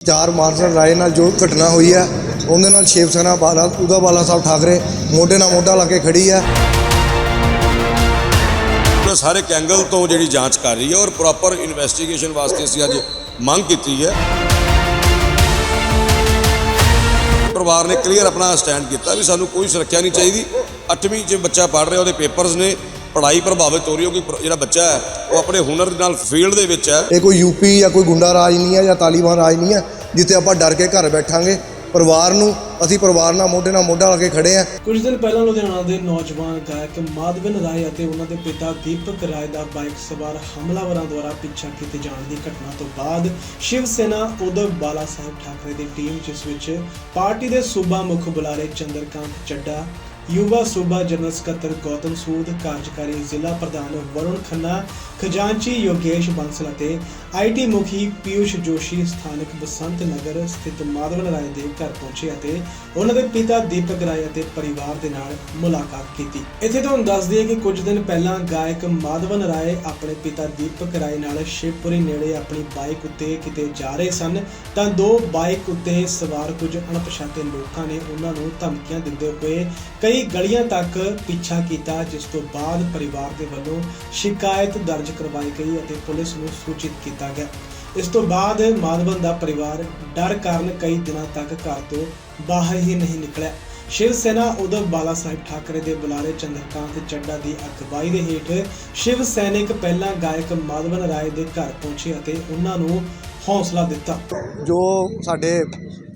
ਚਾਰ ਮਾਰਸ਼ਲ ਰਾਏ ਨਾਲ ਜੋ ਘਟਨਾ ਹੋਈ ਹੈ, ਉਹਦੇ ਨਾਲ ਸ਼ਿਵ ਸੈਨਾ ਬਾਲਾ ਉਹਦਾ ਬਾਲਾ ਸਾਹਿਬ ਠਾਕਰੇ ਮੋਢੇ ਨਾਲ ਮੋਢਾ ਲਾ ਕੇ ਖੜੀ ਹੈ। ਪੁਲਿਸ ਹਰ ਇੱਕ ਐਂਗਲ ਤੋਂ ਜਿਹੜੀ ਜਾਂਚ ਕਰ ਰਹੀ ਹੈ ਔਰ ਪ੍ਰੋਪਰ ਇਨਵੈਸਟੀਗੇਸ਼ਨ ਵਾਸਤੇ ਅਸੀਂ ਅੱਜ ਮੰਗ ਕੀਤੀ ਹੈ। ਪਰਿਵਾਰ ਨੇ ਕਲੀਅਰ ਆਪਣਾ ਸਟੈਂਡ ਕੀਤਾ ਵੀ ਸਾਨੂੰ ਕੋਈ ਸੁਰੱਖਿਆ ਨਹੀਂ ਚਾਹੀਦੀ। 8ਵੀਂ 'ਚ ਬੱਚਾ ਪੜ੍ਹ ਰਿਹਾ, ਉਹਦੇ ਪੇਪਰਸ ਨੇ। ਪੜ੍ਹਾਈ ਪ੍ਰਭਾਵਿਤ ਹੋ ਰਹੀ ਹੈ ਕਿਉਂਕਿ ਜਿਹੜਾ ਬੱਚਾ ਹੈ ਉਹ ਆਪਣੇ ਹੁਨਰ ਦੇ ਨਾਲ ਫੀਲਡ ਦੇ ਵਿੱਚ ਹੈ। ਇਹ ਕੋਈ ਯੂਪੀ ਜਾਂ ਕੋਈ ਗੁੰਡਾ ਰਾਜ ਨਹੀਂ ਹੈ ਜਾਂ ਤਾਲੀਬਾਨ ਰਾਜ ਨਹੀਂ ਹੈ ਜਿੱਥੇ ਆਪਾਂ ਡਰ ਕੇ ਘਰ ਬੈਠਾਂਗੇ। ਪਰਿਵਾਰ ਨੂੰ ਅਸੀਂ ਪਰਿਵਾਰ ਨਾਲ ਮੋਢੇ ਨਾਲ ਮੋਢਾ ਲਾ ਕੇ ਖੜੇ ਹਾਂ। ਕੁਝ ਦਿਨ ਪਹਿਲਾਂ ਲੁਧਿਆਣਾ ਦੇ ਨੌਜਵਾਨ ਗਾਇਕ ਮਾਧਵਨ ਰਾਏ ਅਤੇ ਉਹਨਾਂ ਦੇ ਪਿਤਾ ਦੀਪਕ ਰਾਏ ਦਾ ਬਾਈਕ ਸਵਾਰ ਹਮਲਾਵਰਾਂ ਦੁਆਰਾ ਪਿੱਛਾ ਕੀਤੇ ਜਾਣ ਦੀ ਘਟਨਾ ਤੋਂ ਬਾਅਦ ਸ਼ਿਵ ਸੈਨਾ ਉਦਵ ਬਾਲਾ ਸਾਹਿਬ ਠਾਕਰੇ ਦੀ ਟੀਮ ਜਿਸ ਵਿੱਚ ਪਾਰਟੀ ਦੇ ਸੂਬਾ ਮੁੱਖ ਬੁਲਾਰੇ ਚੰਦਰਕਾਂਤ ਚੱਡਾ ਯੁਵਾ ਸੂਬਾ ਜਨਰਲ ਸਕੱਤਰ ਗੌਤਮ ਸੂਦ, ਕਾਰਜਕਾਰੀ ਜ਼ਿਲ੍ਹਾ ਪ੍ਰਧਾਨ ਵਰੁਣ ਖੰਨਾ, ਖਜ਼ਾਨਚੀ ਯੋਗੇਸ਼ ਬੰਸਲ ਅਤੇ ਆਈਟੀ ਮੁਖੀ ਪਿਊਸ਼ ਜੋਸ਼ੀ ਸਥਾਨਕ ਬਸੰਤ ਨਗਰ ਸਥਿਤ ਮਾਧਵਨ ਰਾਏ ਦੇ ਘਰ ਪਹੁੰਚੇ ਅਤੇ ਉਹਨਾਂ ਦੇ ਪਿਤਾ ਦੀਪਕ ਰਾਏ ਅਤੇ ਪਰਿਵਾਰ ਦੇ ਨਾਲ ਮੁਲਾਕਾਤ ਕੀਤੀ। ਇੱਥੇ ਤੁਹਾਨੂੰ ਦੱਸ ਦਈਏ ਕਿ ਕੁਝ ਦਿਨ ਪਹਿਲਾਂ ਗਾਇਕ ਮਾਧਵਨ ਰਾਏ ਆਪਣੇ ਪਿਤਾ ਦੀਪਕ ਰਾਏ ਨਾਲ ਸ਼ਿਵਪੁਰੀ ਨੇੜੇ ਆਪਣੀ ਬਾਈਕ ਉੱਤੇ ਕਿਤੇ ਜਾ ਰਹੇ ਸਨ। ਤਾਂ ਦੋ ਬਾਈਕ ਉੱਤੇ ਸਵਾਰ ਕੁਝ ਅਣਪਛਾਤੇ ਲੋਕਾਂ ਨੇ ਉਹਨਾਂ ਨੂੰ ਧਮਕੀਆਂ ਦਿੰਦੇ ਹੋਏ ਕਈ ਗਲੀਆਂ ਤੱਕ ਪਿੱਛਾ ਕੀਤਾ, ਜਿਸ ਤੋਂ ਬਾਅਦ ਪਰਿਵਾਰ ਦੇ ਵੱਲੋਂ ਸ਼ਿਕਾਇਤ ਦਰਜ ਕਰਵਾਈ ਗਈ ਅਤੇ ਪੁਲਿਸ ਨੂੰ ਸੂਚਿਤ ਕੀਤਾ ਗਿਆ। ਇਸ ਤੋਂ ਬਾਅਦ ਮਾਧਵਨ ਦਾ ਪਰਿਵਾਰ ਡਰ ਕਾਰਨ ਕਈ ਦਿਨਾਂ ਤੱਕ ਘਰ ਤੋਂ ਬਾਹਰ ਹੀ ਨਹੀਂ ਨਿਕਲਿਆ। ਸ਼ਿਵ ਸੈਨਾ ਉਦਵ ਬਾਲਾ ਸਾਹਿਬ ਠਾਕਰੇ ਦੇ ਬੁਲਾਰੇ ਚੰਦਰਕਾਂਤ ਚੱਡਾ ਦੀ ਅਗਵਾਈ ਦੇ ਹੇਠ ਸ਼ਿਵ ਸੈਨਿਕ ਪਹਿਲਾਂ ਗਾਇਕ ਮਾਧਵਨ ਰਾਏ ਦੇ ਘਰ ਪਹੁੰਚੇ ਅਤੇ ਉਹਨਾਂ ਨੂੰ ਹੌਸਲਾ ਦਿੱਤਾ। ਜੋ ਸਾਡੇ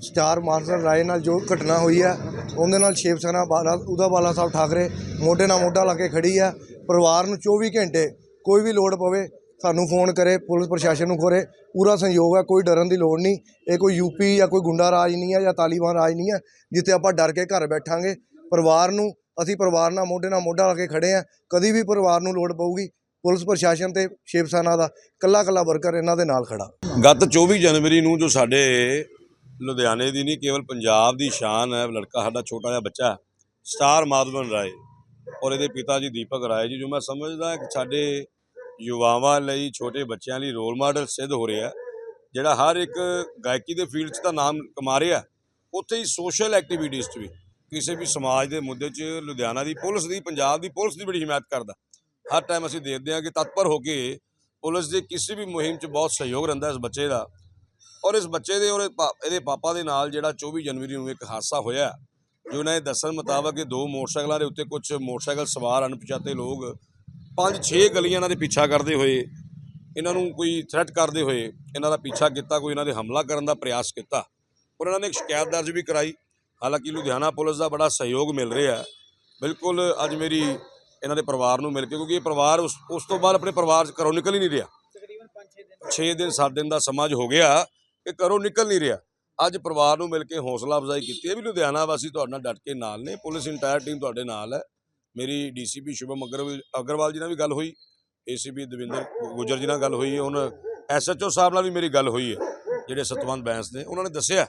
ਸਟਾਰ ਮਾਰਸ਼ਲ ਰਾਏ ਨਾਲ ਜੋ ਘਟਨਾ ਹੋਈ ਹੈ, ਉਹਦੇ ਨਾਲ ਸ਼ਿਵ ਸੈਨਾ ਬਾਲਾ, ਉਹਦਾ ਬਾਲਾ ਸਾਹਿਬ ਠਾਕਰੇ ਮੋਢੇ ਨਾਲ ਮੋਢਾ ਲਾ ਕੇ ਖੜੀ ਹੈ। ਪਰਿਵਾਰ ਨੂੰ 24 ਘੰਟੇ ਕੋਈ ਵੀ ਲੋੜ ਪਵੇ, ਸਾਨੂੰ ਫੋਨ ਕਰੇ, ਪੁਲਿਸ ਪ੍ਰਸ਼ਾਸਨ ਨੂੰ ਕਰੇ ਪੂਰਾ ਸਹਿਯੋਗ ਹੈ, ਕੋਈ ਡਰਨ ਦੀ ਲੋੜ ਨਹੀਂ। ਇਹ ਕੋਈ ਯੂਪੀ ਜਾਂ ਕੋਈ ਗੁੰਡਾ ਰਾਜ ਨਹੀਂ ਹੈ ਜਾਂ ਤਾਲੀਬਾਨ ਰਾਜ ਨਹੀਂ ਹੈ, ਜਿੱਥੇ ਆਪਾਂ ਡਰ ਕੇ ਘਰ ਬੈਠਾਂਗੇ। ਪਰਿਵਾਰ ਨੂੰ, ਅਸੀਂ ਪਰਿਵਾਰ ਨਾਲ ਮੋਢੇ ਨਾਲ ਮੋਢਾ ਲਾ ਕੇ ਖੜੇ ਹਾਂ। ਕਦੀ ਵੀ ਪਰਿਵਾਰ ਨੂੰ ਲੋੜ ਪਊਗੀ ਪੁਲਿਸ ਪ੍ਰਸ਼ਾਸਨ ਤੇ ਸ਼ਿਵ ਸੈਨਾ ਦਾ ਕੱਲਾ ਕੱਲਾ ਵਰਕਰ ਇਹਨਾਂ ਦੇ ਨਾਲ ਖੜਾ। ਗਤ 24 ਜਨਵਰੀ ਨੂੰ ਜੋ ਸਾਡੇ ਲੁਧਿਆਣੇ ਦੀ ਨਹੀਂ, ਕੇਵਲ ਪੰਜਾਬ ਦੀ ਸ਼ਾਨ ਹੈ, ਲੜਕਾ ਸਾਡਾ ਛੋਟਾ ਜਿਹਾ ਬੱਚਾ ਸਟਾਰ ਮਾਧਵਨ ਰਾਏ ਔਰ ਇਹਦੇ ਪਿਤਾ ਜੀ ਦੀਪਕ ਰਾਏ ਜੀ, ਜੋ ਮੈਂ ਸਮਝਦਾ ਕਿ ਸਾਡੇ ਯੁਵਾਵਾਂ ਲਈ, ਛੋਟੇ ਬੱਚਿਆਂ ਲਈ ਰੋਲ ਮਾਡਲ ਸਿੱਧ ਹੋ ਰਿਹਾ ਜਿਹੜਾ ਹਰ ਇੱਕ ਗਾਇਕੀ ਦੇ ਫੀਲਡ 'ਚ ਤਾਂ ਨਾਮ ਕਮਾ ਰਿਹਾ ਉੱਥੇ ਹੀ ਸੋਸ਼ਲ ਐਕਟੀਵਿਟੀਜ਼ 'ਚ ਵੀ, ਕਿਸੇ ਵੀ ਸਮਾਜ ਦੇ ਮੁੱਦੇ 'ਚ ਲੁਧਿਆਣਾ ਦੀ ਪੁਲਿਸ ਦੀ, ਪੰਜਾਬ ਦੀ ਪੁਲਿਸ ਦੀ ਬੜੀ ਹਿਮਾਇਤ ਕਰਦਾ। ਹਰ ਟਾਈਮ ਅਸੀਂ ਦੇਖਦੇ ਹਾਂ ਕਿ ਤਤਪਰ ਹੋ ਕੇ ਪੁਲਿਸ ਦੇ ਕਿਸੇ ਵੀ ਮੁਹਿੰਮ 'ਚ ਬਹੁਤ ਸਹਿਯੋਗ ਰਹਿੰਦਾ ਇਸ ਬੱਚੇ ਦਾ। ਔਰ ਇਸ ਬੱਚੇ ਦੇ ਔਰ ਪਾ- ਇਹਦੇ ਪਾਪਾ ਦੇ ਨਾਲ ਜਿਹੜਾ 24 ਜਨਵਰੀ ਨੂੰ ਇੱਕ ਹਾਦਸਾ ਹੋਇਆ ਜੋ ਇਹਨਾਂ ਦੇ ਦੱਸਣ ਮੁਤਾਬਕ ਇਹ ਦੋ ਮੋਟਰਸਾਈਕਲਾਂ ਦੇ ਉੱਤੇ ਕੁਝ ਮੋਟਰਸਾਈਕਲ ਸਵਾਰ ਅਣਪਛਾਤੇ ਲੋਕ ਪੰਜ ਛੇ ਗਲੀਆਂ ਇਹਨਾਂ ਦੇ ਪਿੱਛਾ ਕਰਦੇ ਹੋਏ, ਇਹਨਾਂ ਨੂੰ ਕੋਈ ਥ੍ਰੈਟ ਕਰਦੇ ਹੋਏ ਇਹਨਾਂ ਦਾ ਪਿੱਛਾ ਕੀਤਾ, ਕੋਈ ਇਹਨਾਂ ਦੇ ਹਮਲਾ ਕਰਨ ਦਾ ਪ੍ਰਯਾਸ ਕੀਤਾ। ਔਰ ਇਹਨਾਂ ਨੇ ਇੱਕ ਸ਼ਿਕਾਇਤ ਦਰਜ ਵੀ ਕਰਾਈ। ਹਾਲਾਂਕਿ ਲੁਧਿਆਣਾ ਪੁਲਿਸ ਦਾ ਬੜਾ ਸਹਿਯੋਗ ਮਿਲ ਰਿਹਾ ਬਿਲਕੁਲ ਅੱਜ ਮੇਰੀ ਇਹਨਾਂ ਦੇ ਪਰਿਵਾਰ ਨੂੰ ਮਿਲ ਕੇ ਕਿਉਂਕਿ ਇਹ ਪਰਿਵਾਰ ਉਸ ਉਸ ਤੋਂ ਬਾਅਦ ਆਪਣੇ ਪਰਿਵਾਰ 'ਚ ਘਰੋਂ ਨਿਕਲ ਹੀ ਨਹੀਂ ਰਿਹਾ। 6 ਦਿਨ 7 ਦਿਨ ਦਾ ਸਮਾਂ ਹੋ ਗਿਆ ਕਿ ਘਰੋਂ ਨਿਕਲ ਨਹੀਂ ਰਿਹਾ। ਅੱਜ ਪਰਿਵਾਰ ਨੂੰ ਮਿਲ ਕੇ ਹੌਸਲਾ ਅਫਜ਼ਾਈ ਕੀਤੀ ਹੈ ਵੀ ਲੁਧਿਆਣਾ ਵਾਸੀ ਤੁਹਾਡੇ ਨਾਲ ਡਟ ਕੇ ਨਾਲ ਨੇ। ਪੁਲਿਸ ਇੰਟਾਇਰ ਟੀਮ ਤੁਹਾਡੇ ਨਾਲ ਹੈ। ਮੇਰੀ ਡੀਸੀਪੀ ਸ਼ੁਭਮ ਅਗਰਵਾਲ ਅਗਰਵਾਲ ਜੀ ਨਾਲ ਵੀ ਗੱਲ ਹੋਈ। ਏਸੀਪੀ ਦਵਿੰਦਰ ਗੁਜਰ ਜੀ ਨਾਲ ਗੱਲ ਹੋਈ ਹੈ। ਹੁਣ ਐਸਐਚਓ ਸਾਹਿਬ ਨਾਲ ਵੀ ਮੇਰੀ ਗੱਲ ਹੋਈ ਹੈ। ਜਿਹੜੇ ਸਤਵੰਤ ਬੈਂਸ ਨੇ ਉਹਨਾਂ ਨੇ ਦੱਸਿਆ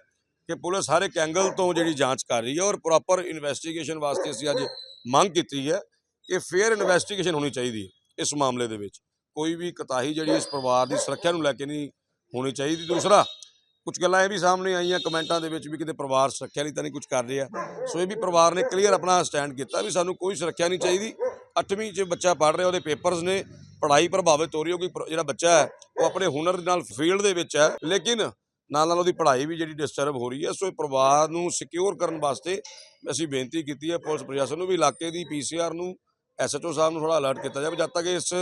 ਕਿ ਪੁਲਿਸ ਹਰ ਇੱਕ ਐਂਗਲ ਤੋਂ ਜਿਹੜੀ ਜਾਂਚ ਕਰ ਰਹੀ ਹੈ ਔਰ ਪ੍ਰੋਪਰ ਇਨਵੈਸਟੀਗੇਸ਼ਨ ਵਾਸਤੇ ਅਸੀਂ ਅੱਜ ਮੰਗ ਕੀਤੀ ਹੈ। ਕਿ ਫੇਅਰ ਇਨਵੈਸਟੀਗੇਸ਼ਨ ਹੋਣੀ ਚਾਹੀਦੀ ਹੈ ਇਸ ਮਾਮਲੇ ਦੇ ਵਿੱਚ। ਕੋਈ ਵੀ ਕਤਾਹੀ ਜਿਹੜੀ ਇਸ ਪਰਿਵਾਰ ਦੀ ਸੁਰੱਖਿਆ ਨੂੰ ਲੈ ਕੇ ਨਹੀਂ ਹੋਣੀ ਚਾਹੀਦੀ। ਦੂਸਰਾ ਕੁਝ ਗੱਲਾਂ ਇਹ ਵੀ ਸਾਹਮਣੇ ਆਈਆਂ ਕਮੈਂਟਾਂ ਦੇ ਵਿੱਚ ਵੀ ਕਿਤੇ ਪਰਿਵਾਰ ਸੁਰੱਖਿਆ ਲਈ ਤਾਂ ਨਹੀਂ ਕੁਝ ਕਰ ਰਿਹਾ। ਸੋ ਇਹ ਵੀ ਪਰਿਵਾਰ ਨੇ ਕਲੀਅਰ ਆਪਣਾ ਸਟੈਂਡ ਕੀਤਾ ਵੀ ਸਾਨੂੰ ਕੋਈ ਸੁਰੱਖਿਆ ਨਹੀਂ ਚਾਹੀਦੀ। 8ਵੀਂ 'ਚ ਬੱਚਾ ਪੜ੍ਹ ਰਿਹਾ, ਉਹਦੇ ਪੇਪਰਸ ਨੇ ਪੜ੍ਹਾਈ ਪ੍ਰਭਾਵਿਤ ਹੋ ਰਹੀ ਹੈ, ਕਿਉਂਕਿ ਜਿਹੜਾ ਬੱਚਾ ਹੈ, ਉਹ ਆਪਣੇ ਹੁਨਰ ਦੇ ਨਾਲ ਫੀਲਡ ਦੇ ਵਿੱਚ ਹੈ, ਲੇਕਿਨ ਨਾਲ ਨਾਲ ਉਹਦੀ ਪੜ੍ਹਾਈ ਵੀ ਜਿਹੜੀ ਡਿਸਟਰਬ ਹੋ ਰਹੀ ਹੈ। ਸੋ ਇਹ ਪਰਿਵਾਰ ਨੂੰ ਸਿਕਿਉਰ ਕਰਨ ਵਾਸਤੇ ਅਸੀਂ ਬੇਨਤੀ ਕੀਤੀ ਹੈ, ਪੁਲਿਸ ਪ੍ਰਸ਼ਾਸਨ ਨੂੰ ਵੀ ਇਲਾਕੇ ਦੀ ਪੀਸੀਆਰ ਨੂੰ ਐਸਐਚਓ ਸਾਹਿਬ ਨੂੰ ਥੋੜਾ ਅਲਰਟ ਕੀਤਾ ਜਾਵੇ, ਜਦ ਤੱਕ ਇਸ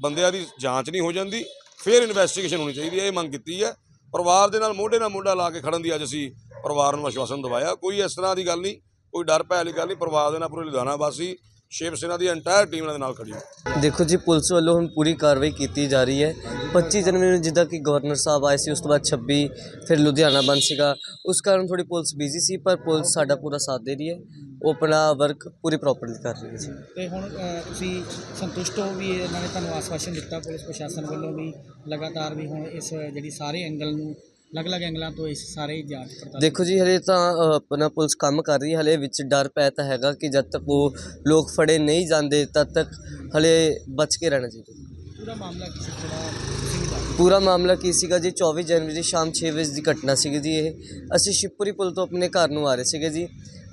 ਬੰਦਿਆਂ ਦੀ ਜਾਂਚ ਨਹੀਂ ਹੋ ਜਾਂਦੀ, ਫਿਰ ਇਨਵੈਸਟੀਗੇਸ਼ਨ ਹੋਣੀ ਚਾਹੀਦੀ ਹੈ, ਇਹ ਮੰਗ ਕੀਤੀ ਹੈ। ਪਰਿਵਾਰ ਦੇ ਨਾਲ ਮੋਢੇ ਨਾਲ ਮੋਢਾ ਲਾ ਕੇ ਖੜਨ ਦੀ ਅੱਜ ਅਸੀਂ ਪਰਿਵਾਰ ਨੂੰ ਆਸ਼ਵਾਸਨ ਦਵਾਇਆ। ਕੋਈ ਇਸ ਤਰ੍ਹਾਂ ਦੀ ਗੱਲ ਨਹੀਂ, ਕੋਈ ਡਰ ਭੈ ਵਾਲੀ ਗੱਲ ਨਹੀਂ, ਪਰਿਵਾਰ ਦੇ ਨਾਲ ਪੂਰੇ ਲੁਧਿਆਣਾ ਵਾਸੀ, Shiv Sena the entire team ਇਹਨਾਂ ਦੇ ਨਾਲ ਖੜੀ ਹੈ। ਦੇਖੋ ਜੀ, ਪੁਲਿਸ ਵੱਲੋਂ ਹੁਣ ਪੂਰੀ ਕਾਰਵਾਈ ਕੀਤੀ ਜਾ ਰਹੀ ਹੈ। 25 ਜਨਵਰੀ ਨੂੰ ਜਿੱਦਾਂ ਕਿ ਗਵਰਨਰ ਸਾਹਿਬ ਆਏ ਸੀ, ਉਸ ਤੋਂ ਬਾਅਦ 26 ਫਿਰ ਲੁਧਿਆਣਾ ਬੰਦ ਸੀਗਾ। ਉਸ ਕਾਰਨ ਥੋੜੀ ਪੁਲਿਸ ਬਿਜ਼ੀ ਸੀ, ਪਰ ਪੁਲਿਸ ਸਾਡਾ ਪੂਰਾ ਸਾਥ ਦੇ ਰਹੀ ਹੈ। ਉਹ ਆਪਣਾ ਵਰਕ ਪੂਰੀ ਪ੍ਰੋਪਰਲੀ ਕਰ ਰਹੀ ਹੈ ਜੀ। ਤੇ ਹੁਣ ਅ, ਤੁਸੀਂ ਸੰਤੁਸ਼ਟ ਹੋ ਵੀ ਇਹਨਾਂ ਨੇ ਤੁਹਾਨੂੰ ਆਸਵਾਸ਼ਨ ਦਿੱਤਾ ਪੁਲਿਸ ਪ੍ਰਸ਼ਾਸਨ ਵੱਲੋਂ ਵੀ ਲਗਾਤਾਰ ਵੀ ਹੁਣ ਇਸ ਜਿਹੜੀ ਸਾਰੇ ਐਂਗਲ ਨੂੰ ਅਲੱਗ-ਅਲੱਗ ਐਂਗਲਾਂ ਤੋਂ ਇਸ ਸਾਰੇ ਜਾਂਚ ਪੜਤਾਲ ਦੇਖੋ ਜੀ ਹਲੇ ਤਾਂ ਅ, ਆਪਣਾ ਪੁਲਿਸ ਕੰਮ ਕਰ ਰਹੀ ਹੈ। ਹਲੇ ਵਿੱਚ ਡਰ ਪੈ ਤਾਂ ਹੈਗਾ ਕਿ ਜਦ ਤੱਕ ਉਹ ਲੋਕ ਫੜੇ ਨਹੀਂ ਜਾਂਦੇ ਤਦ ਤੱਕ ਹਲੇ ਬਚ ਕੇ ਰਹਿਣਾ ਚਾਹੀਦਾ। ਪੂਰਾ ਮਾਮਲਾ ਕਿਸੇ ਦੱਸ ਪੂਰਾ ਮਾਮਲਾ ਕੀ ਸੀਗਾ ਜੀ? 24 ਜਨਵਰੀ ਸ਼ਾਮ 6 ਵਜੇ ਦੀ ਘਟਨਾ ਸੀਗੀ ਜੀ ਇਹ। ਅਸੀਂ ਸ਼ਿਵਪੁਰੀ ਪੁਲ ਤੋਂ ਆਪਣੇ ਘਰ ਨੂੰ ਆ ਰਹੇ ਸੀਗੇ ਜੀ।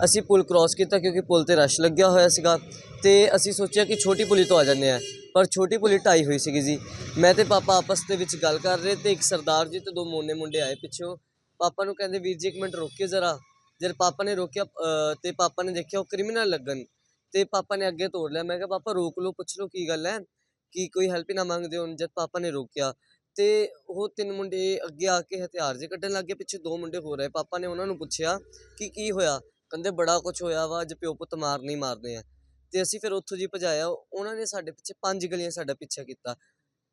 ਅਸੀਂ ਪੁਲ ਕ੍ਰਾਸ ਕੀਤਾ ਕਿਉਂਕਿ ਪੁਲ ਤੇ ਰਸ਼ ਲੱਗਿਆ ਹੋਇਆ ਸੀਗਾ ਤੇ ਅਸੀਂ ਸੋਚਿਆ ਕਿ ਛੋਟੀ ਪੁਲੀ ਤੋਂ ਆ ਜਾਂਦੇ ਆ ਪਰ ਛੋਟੀ ਪੁਲੀ ਢਾਈ ਹੋਈ ਸੀਗੀ ਜੀ। ਮੈਂ ਤੇ ਪਾਪਾ ਆਪਸ ਦੇ ਵਿੱਚ ਗੱਲ ਕਰ ਰਹੇ ਤੇ ਇੱਕ ਸਰਦਾਰ ਜੀ ਤੇ ਦੋ ਮੋਨੇ ਮੁੰਡੇ ਆਏ ਪਿੱਛੋਂ। ਪਾਪਾ ਨੂੰ ਕਹਿੰਦੇ ਵੀਰ ਜੀ ਇੱਕ ਮਿੰਟ ਰੋਕਿਓ ਜ਼ਰਾ। ਜਦ ਪਾਪਾ ਨੇ ਰੋਕਿਆ ਅ, ਤੇ ਪਾਪਾ ਨੇ ਦੇਖਿਆ ਉਹ ਕ੍ਰਿਮੀਨਲ ਲੱਗਣ। ਤੇ ਪਾਪਾ ਨੇ ਅੱਗੇ ਤੋੜ ਲਿਆ। ਮੈਂ ਕਿਹਾ ਪਾਪਾ ਰੋਕ ਲਓ ਪੁੱਛ ਲਓ ਕੀ ਗੱਲ ਹੈ? ਕਿ ਕੋਈ ਹੈਲਪ ਹੀ ਨਾ ਮੰਗਦੇ ਹੋਣ? ਜਦ ਪਾਪਾ ਨੇ ਰੋਕਿਆ ਤੇ ਉਹ ਤਿੰਨ ਮੁੰਡੇ ਅੱਗੇ ਆ ਕੇ ਹਥਿਆਰ ਜੇ ਕੱਢਣ ਲੱਗ ਗਏ, ਪਿੱਛੇ ਦੋ ਮੁੰਡੇ ਹੋ ਰਹੇ ਪਾਪਾ ਨੇ ਉਹਨਾਂ ਨੂੰ ਪੁੱਛਿਆ ਕਿ ਕੀ ਹੋਇਆ? ਕਹਿੰਦੇ ਬੜਾ ਕੁਝ ਹੋਇਆ ਵਾ, ਅੱਜ ਪਿਓ ਪੁੱਤ ਮਾਰ ਨਹੀਂ ਮਾਰਦੇ ਆ। ਤੇ ਅਸੀਂ ਫਿਰ ਉੱਥੋਂ ਜੀ ਭਜਾਇਆ, ਉਹਨਾਂ ਨੇ ਸਾਡੇ ਪਿੱਛੇ ਪੰਜ ਗਲੀਆਂ ਸਾਡਾ ਪਿੱਛਾ ਕੀਤਾ।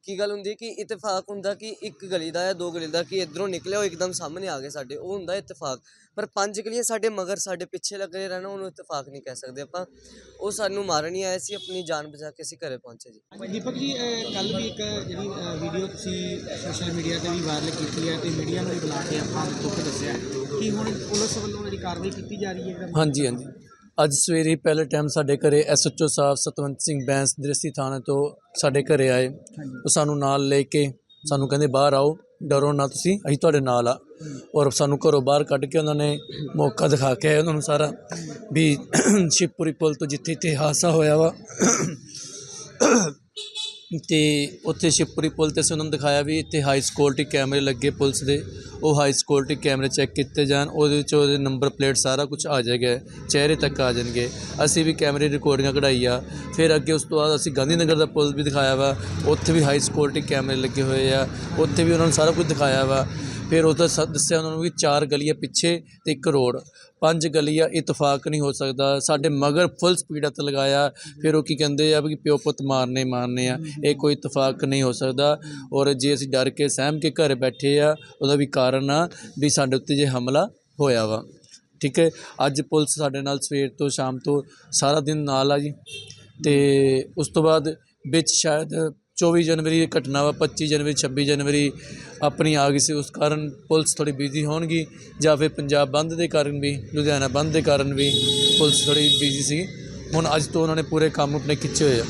ਕੀ ਗੱਲ ਹੁੰਦੀ ਕਿ ਇਤਫਾਕ ਹੁੰਦਾ ਕਿ ਇੱਕ ਗਲੀ ਦਾ ਜਾਂ ਦੋ ਗਲੀ ਦਾ ਕਿ ਇਧਰੋਂ ਨਿਕਲਿਆ ਉਹ ਇੱਕਦਮ ਸਾਹਮਣੇ ਆ ਗਏ ਸਾਡੇ ਉਹ ਹੁੰਦਾ ਇਤਫਾਕ। ਪਰ ਪੰਜ ਗਲੀਆਂ ਸਾਡੇ ਮਗਰ ਸਾਡੇ ਪਿੱਛੇ ਲੱਗੇ ਰਹਿਣਾ ਉਹਨੂੰ ਇਤਫਾਕ ਨਹੀਂ ਕਹਿ ਸਕਦੇ ਆਪਾਂ। ਉਹ ਸਾਨੂੰ ਮਾਰਨ ਹੀ ਆਏ ਸੀ ਆਪਣੀ ਜਾਨ ਬਚਾ ਕੇ ਅਸੀਂ ਘਰੇ ਪਹੁੰਚੇ ਜੀ। ਦੀਪਕ ਜੀ ਕੱਲ ਵੀ ਇੱਕ ਜਿਹੜੀ ਵੀਡੀਓ ਤੁਸੀਂ ਸੋਸ਼ਲ ਮੀਡੀਆ ਤੇ ਵੀ ਵਾਇਰਲ ਕੀਤੀ ਹੈ ਤੇ ਮੀਡੀਆ ਨੂੰ ਵੀ ਬੁਲਾ ਕੇ ਆਪਾਂ ਦੁੱਖ ਦੱਸਿਆ। ਕੀ ਹੁਣ ਪੁਲਿਸ ਵੱਲੋਂ ਜਿਹੜੀ ਕਾਰਵਾਈ ਕੀਤੀ ਜਾ ਰਹੀ ਹੈ? ਹਾਂਜੀ ਹਾਂਜੀ। ਅੱਜ ਸਵੇਰੇ ਪਹਿਲੇ ਟਾਈਮ ਸਾਡੇ ਘਰੇ ਐਸਐਚਓ ਸਾਹਿਬ ਸਤਵੰਤ ਸਿੰਘ ਬੈਂਸ ਦ੍ਰਿਸ਼ਟੀ ਥਾਣੇ ਤੋਂ ਸਾਡੇ ਘਰੇ ਆਏ। ਉਹ ਸਾਨੂੰ ਨਾਲ ਲੈ ਕੇ ਸਾਨੂੰ ਕਹਿੰਦੇ ਬਾਹਰ ਆਓ ਡਰੋ ਨਾ ਤੁਸੀਂ ਅਸੀਂ ਤੁਹਾਡੇ ਨਾਲ ਆ। ਔਰ ਸਾਨੂੰ ਘਰੋਂ ਬਾਹਰ ਕੱਢ ਕੇ ਉਹਨਾਂ ਨੇ ਮੌਕਾ ਦਿਖਾ ਕੇ ਆਏ ਉਹਨਾਂ ਨੂੰ ਸਾਰਾ ਵੀ ਸ਼ਿਵਪੁਰੀ ਪੁਲ ਤੋਂ ਜਿੱਥੇ ਇੱਥੇ ਹਾਦਸਾ ਹੋਇਆ ਵਾ ਅਤੇ ਉੱਥੇ ਸ਼ਿਵਪੁਰੀ ਪੁਲ ਤੇ ਅਸੀਂ ਉਹਨਾਂ ਨੂੰ ਦਿਖਾਇਆ ਵੀ ਇੱਥੇ ਹਾਈ ਸਿਕਿਉਰਿਟੀ ਕੈਮਰੇ ਲੱਗੇ ਪੁਲਿਸ ਦੇ। ਉਹ ਹਾਈ ਸਿਕਿਉਰਿਟੀ ਕੈਮਰੇ ਚੈੱਕ ਕੀਤੇ ਜਾਣ, ਉਹਦੇ ਵਿੱਚ ਉਹਦੇ ਨੰਬਰ ਪਲੇਟ ਸਾਰਾ ਕੁਝ ਆ ਜਾਏਗਾ, ਚਿਹਰੇ ਤੱਕ ਆ ਜਾਣਗੇ। ਅਸੀਂ ਵੀ ਕੈਮਰੇ ਰਿਕਾਰਡਿੰਗਾਂ ਕਢਾਈ ਆ। ਫਿਰ ਅੱਗੇ ਉਸ ਤੋਂ ਬਾਅਦ ਅਸੀਂ ਗਾਂਧੀ ਨਗਰ ਦਾ ਪੁਲ ਵੀ ਦਿਖਾਇਆ ਵਾ, ਉੱਥੇ ਵੀ ਹਾਈ ਸਿਕਿਉਰਿਟੀ ਕੈਮਰੇ ਲੱਗੇ ਹੋਏ ਆ। ਉੱਥੇ ਵੀ ਉਹਨਾਂ ਨੂੰ ਸਾਰਾ ਕੁਝ ਦਿਖਾਇਆ ਵਾ। ਫਿਰ ਉਹ ਸ- ਦੱਸਿਆ ਉਹਨਾਂ ਨੂੰ ਵੀ ਚਾਰ ਗਲੀਆਂ ਪਿੱਛੇ ਤੇ ਇੱਕ ਰੋਡ ਪੰਜ ਗਲੀਆਂ ਇਤਫਾਕ ਨਹੀਂ ਹੋ ਸਕਦਾ। ਸਾਡੇ ਮਗਰ ਫੁੱਲ ਸਪੀਡ ਤੇ ਲਗਾਇਆ। ਫਿਰ ਉਹ ਕੀ ਕਹਿੰਦੇ ਆ ਵੀ ਪਿਓ ਪੁੱਤ ਮਾਰਨੇ ਮਾਰਨੇ ਆ। ਇਹ ਕੋਈ ਇਤਫਾਕ ਨਹੀਂ ਹੋ ਸਕਦਾ। ਔਰ ਜੇ ਅਸੀਂ ਡਰ ਕੇ ਸਹਿਮ ਕੇ ਘਰ ਬੈਠੇ ਆ, ਉਹਦਾ ਵੀ ਕਾਰਨ ਆ ਵੀ ਸਾਡੇ ਉੱਤੇ ਜੇ ਹਮਲਾ ਹੋਇਆ ਵਾ। ਠੀਕ ਹੈ? ਅੱਜ ਪੁਲਿਸ ਸਾਡੇ ਨਾਲ ਸਵੇਰ ਤੋਂ ਸ਼ਾਮ ਤੋਂ ਸਾਰਾ ਦਿਨ ਨਾਲ ਆ ਜੀ। ਤੇ ਉਸ ਤੋਂ ਬਾਅਦ ਵਿੱਚ ਸ਼ਾਇਦ 24 ਜਨਵਰੀ ਦੀ ਘਟਨਾ ਵਾ 25 ਜਨਵਰੀ 26 ਜਨਵਰੀ ਆਪਣੀ ਆ ਗਈ ਸੀ। ਉਸ ਕਾਰਨ ਪੁਲਿਸ ਥੋੜੀ ਬਿਜ਼ੀ ਹੋਣਗੀ ਜਾਂ ਫਿਰ ਪੰਜਾਬ ਬੰਦ ਦੇ ਕਾਰਨ ਵੀ, ਲੁਧਿਆਣਾ ਬੰਦ ਦੇ ਕਾਰਨ ਵੀ ਪੁਲਿਸ ਥੋੜੀ ਬਿਜ਼ੀ ਸੀ ਹੁਣ ਅੱਜ ਤੋਂ ਉਹਨਾਂ ਨੇ ਪੂਰੇ ਕੰਮ ਆਪਣੇ ਖਿੱਚੇ ਹੋਏ ਆ।